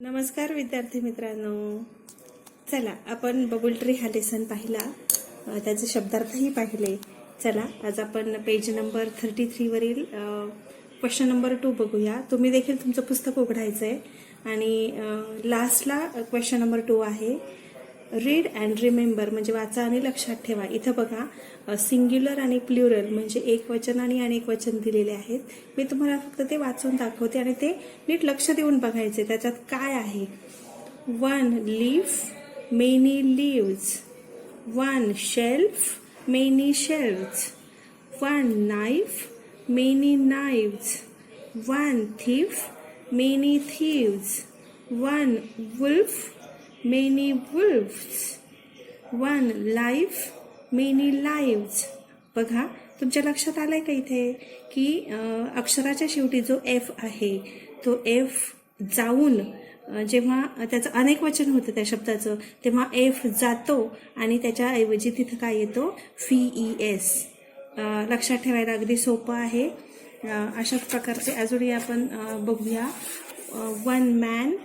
नमस्कार विद्यार्थी मित्रांनो. चला आपण बबुल ट्री हा लेसन पाहिला. त्याचे शब्दार्थही पाहिले. चला आज आपण पेज नंबर थर्टी थ्रीवरील क्वेश्चन नंबर टू बघूया. तुम्ही देखील तुमचं पुस्तक उघडायचं आहे आणि लास्टला क्वेश्चन नंबर टू आहे. रीड अँड रिमेंबर म्हणजे वाचा आणि लक्षात ठेवा. इथं बघा सिंग्युलर आणि प्ल्युरल म्हणजे एक वचन आणि अनेक वचन दिलेले आहेत. मी तुम्हाला फक्त ते वाचून दाखवते आणि ते नीट लक्ष देऊन बघायचे. त्याच्यात काय आहे? One leaf many leaves one shelf many shelves one knife many knives one thief many thieves one wolf many wolves. One life many lives. बघा तुमच्या लक्षात आलंय का इथे? की अक्षराच्या शेवटी जो एफ आहे तो एफ जाऊन जेव्हा त्याचं अनेक वचन होतं त्या शब्दाचं तेव्हा एफ जातो आणि त्याच्याऐवजी तिथं काय येतो? फी ई एस लक्षात ठेवायला अगदी सोपं आहे. अशा अशाच प्रकारचे अजूनही आपण बघूया. One man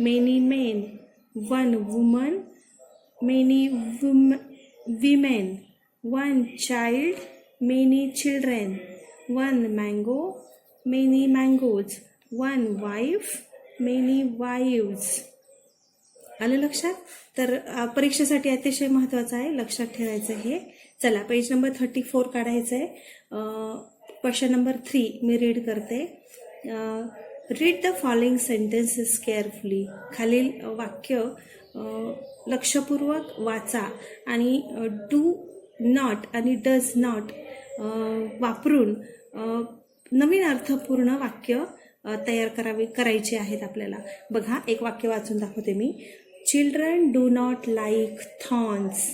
many men one woman many wom women one child many children one mango many mangoes one wife many wives आलं लक्षात? तर परीक्षेसाठी अतिशय महत्त्वाचं आहे लक्षात ठेवायचं हे चला पेज नंबर थर्टी फोर काढायचं आहे क्वेश्चन नंबर थ्री मी रीड करते. Read the following sentences carefully खालील वाक्य लक्षपूर्वक वाचा आणि डू नॉट आणि डज नॉट वापरून नवीन अर्थपूर्ण वाक्य तयार करावे करायचे आहेत आपल्याला. बघा एक वाक्य वाचून दाखवते मी. Children do not like thorns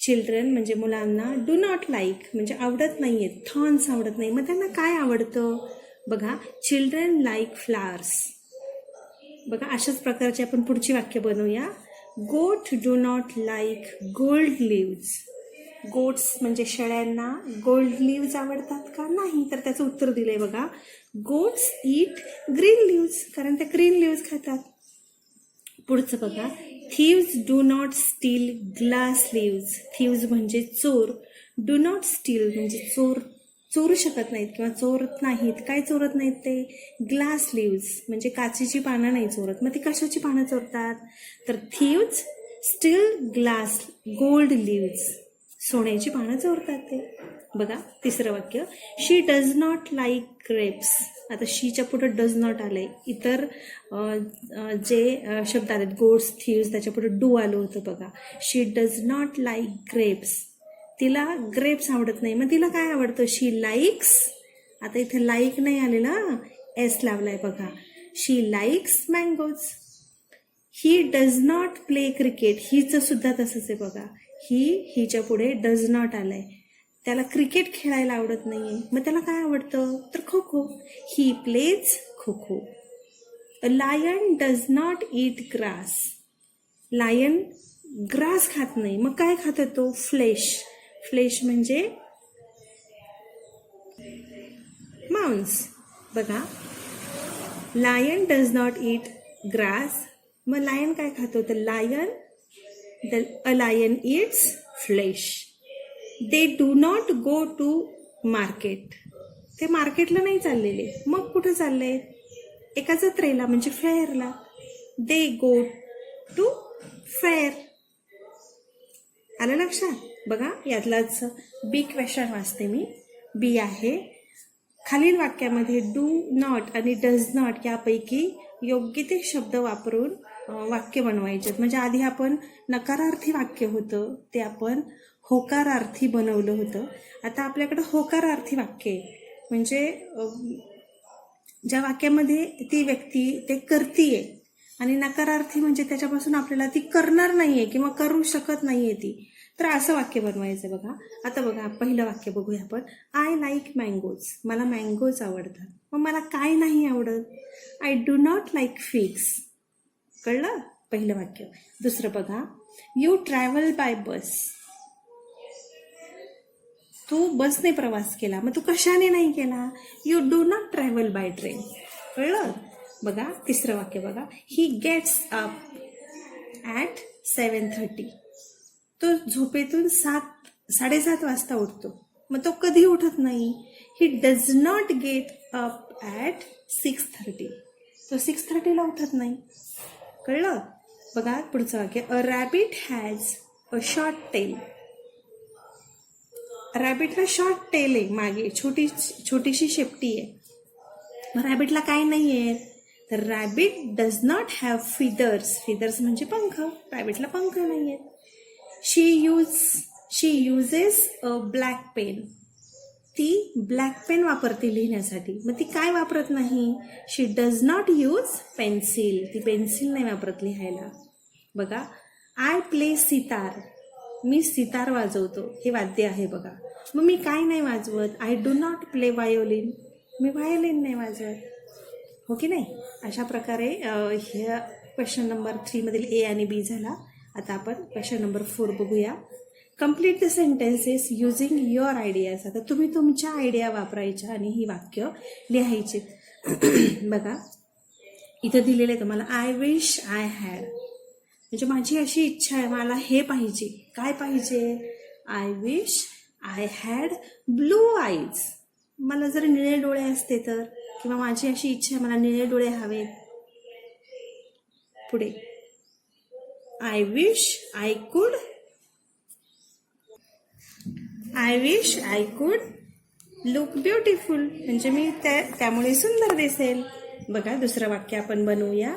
children म्हणजे मुलांना डू नॉट लाईक म्हणजे आवडत नाही आहेत थॉन्स आवडत नाही. मग त्यांना काय आवडतं? बघा चिल्ड्रन लाईक फ्लावर्स बघा अशाच प्रकारचे आपण पुढची वाक्य बनवूया. Goat do not like gold leaves goats म्हणजे शेळ्यांना गोल्ड लिव्ज आवडतात का? नाही तर त्याचं उत्तर दिलंय बघा. गोट्स ईट ग्रीन लिव्ज कारण त्या ग्रीन लिव्ज खातात. पुढचं बघा. Thieves do not steal glass leaves thieves म्हणजे चोर. डू नॉट स्टील म्हणजे चोर. चोरू शकत नाहीत किंवा चोरत नाहीत. काय चोरत नाहीत ते? ग्लास लिव्ज म्हणजे काचेची पानं नाही चोरत. मग ती कशाची पानं चोरतात? तर thieves steal glass gold leaves सोन्याची पानं चोरतात ते. बघा तिसरं वाक्य. She does not like grapes आता शीच्या पुढं डज नॉट आलंय. इतर जे शब्द आलेत गोड्स थीव्स त्याच्या पुढे डू आलं होतं बघा. She does not like grapes तिला ग्रेप्स आवडत नाही. मग तिला काय आवडतं? शी लाईक्स आता इथे लाईक नाही आलेला. एस लावलाय बघा. She likes mangoes he does not play cricket हिचं सुद्धा तसंच आहे बघा. ही हिच्या पुढे डज नॉट आलंय. त्याला क्रिकेट खेळायला आवडत नाहीये. मग त्याला काय आवडतं? तर kho kho he plays kho kho lion does not eat grass lion grass खात नाही. मग काय खातो तो? फ्लेश फ्लेश म्हणजे मांस. बघा. Lion does not eat grass मग लायन काय खातो तर lion the a lion eats flesh they do not go to market ते मार्केटला नाही चाललेले. मग कुठं चालले एका जत्रेला म्हणजे फेअरला दे गो टू फेअर आलं लक्षात? बघा यातलाच बी क्वेश्चन वाचते मी. बी आहे खालील वाक्यामध्ये डू नॉट आणि डज नॉट यापैकी योग्य ते शब्द वापरून वाक्य बनवायचे. म्हणजे आधी आपण नकारार्थी वाक्य होतं ते आपण होकारार्थी बनवलं होतं. आता आपल्याकडं होकारार्थी वाक्य आहे. म्हणजे ज्या वाक्यामध्ये ती व्यक्ती ते करतीये आणि नकारार्थी म्हणजे त्याच्यापासून आपल्याला ती करणार नाहीये किंवा करू शकत नाहीये ती. तर असं वाक्य बनवायचं बघा. आता बघा पहिलं वाक्य बघूया आपण. आय लाईक मँगोज मला मँगोज आवडतात. मग मला काय नाही आवडत? I do not like figs कळलं? पहिलं वाक्य. दुसरं बघा. यू ट्रॅव्हल बाय बस तू बसने प्रवास केला. मग तू कशाने नाही केला? You do not travel by train कळलं? बघा तिसरं वाक्य बघा. He gets up at seven thirty तो झोपेतून सात साडेसात वाजता उठतो. मग तो कधी उठत नाही. He does not get up at six thirty तो सिक्स थर्टीला उठत नाही. कळलं? बघा पुढचं वाक्य. A rabbit has a short tail रॅबिटला short tail आहे मागे. छोटी छोटीशी शेपटी आहे. रॅबिटला काय नाही आहे तर rabbit does not have feathers feathers म्हणजे पंख. रॅबिटला पंख नाही आहेत she use she uses a black pen ती ब्लॅक पेन वापरते लिहिण्यासाठी. मग ती काय वापरत नाही? She does not use pencil ती पेन्सिल नाही वापरत लिहायला. बघा आय प्ले सितार मी सितार वाजवतो. हे वाद्य आहे बघा. मग मी काय नाही वाजवत? I do not play violin me violin नाही वाजवत. हो की नाही? अशा प्रकारे ह्या क्वेश्चन नंबर थ्रीमधील ए आणि बी झाला. आता आपण क्वेश्चन नंबर फोर बघूया. Complete the sentences using your ideas आता तुम्ही तुमच्या आयडिया वापरायच्या आणि ही वाक्य लिहायची. बघा. इथं दिलेलं आहे तुम्हाला आय विश आय हॅड म्हणजे माझी अशी इच्छा आहे मला हे पाहिजे. काय पाहिजे? I wish I had blue eyes मला जर निळे डोळे असते तर? किंवा माझी अशी इच्छा आहे मला निळे डोळे हवेत पुढे. I wish I could I wish I could look beautiful म्हणजे मी त्या त्यामुळे सुंदर दिसेल. बघा दुसरं वाक्य आपण बनवूया.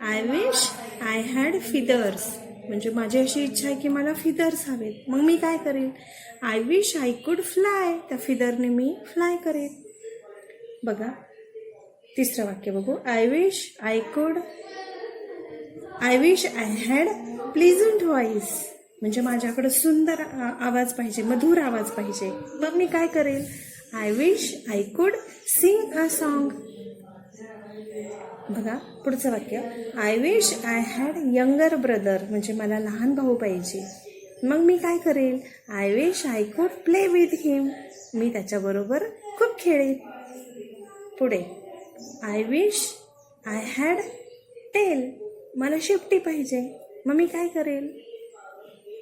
I wish I had feathers म्हणजे माझी अशी इच्छा आहे की मला फिदर्स हवेत. मग मी काय करेन? I wish I could fly त्या फिदरने मी फ्लाय करेन. बघा तिसरं वाक्य बघू. I wish I could I wish I had pleasant voice म्हणजे माझ्याकडं सुंदर आ- आवाज पाहिजे मधुर आवाज पाहिजे. मग मी काय करेल I wish I could sing a song बघा पुढचं वाक्य. I wish I had younger brother म्हणजे मला लहान भाऊ पाहिजे. मग मी काय करेल I wish I could play with him मी त्याच्याबरोबर खूप खेळेन. पुढे. I wish I had tail मला शेपटी पाहिजे. मग मी काय करेल?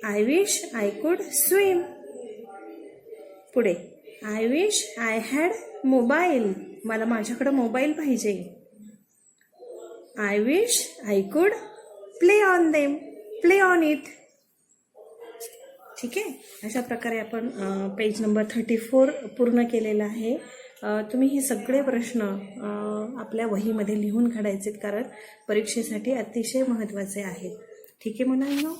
I wish I could swim पुढे. I wish I had mobile मला माझ्याकडं मोबाईल पाहिजे. I wish I could play on them play on it ठीक आहे? अशा प्रकारे आपण पेज नंबर थर्टी फोर पूर्ण केलेला आहे. तुम्ही हे सगळे प्रश्न आपल्या वहीमध्ये लिहून काढायचेत कारण परीक्षेसाठी अतिशय महत्त्वाचे आहेत. ठीक आहे मुलांना?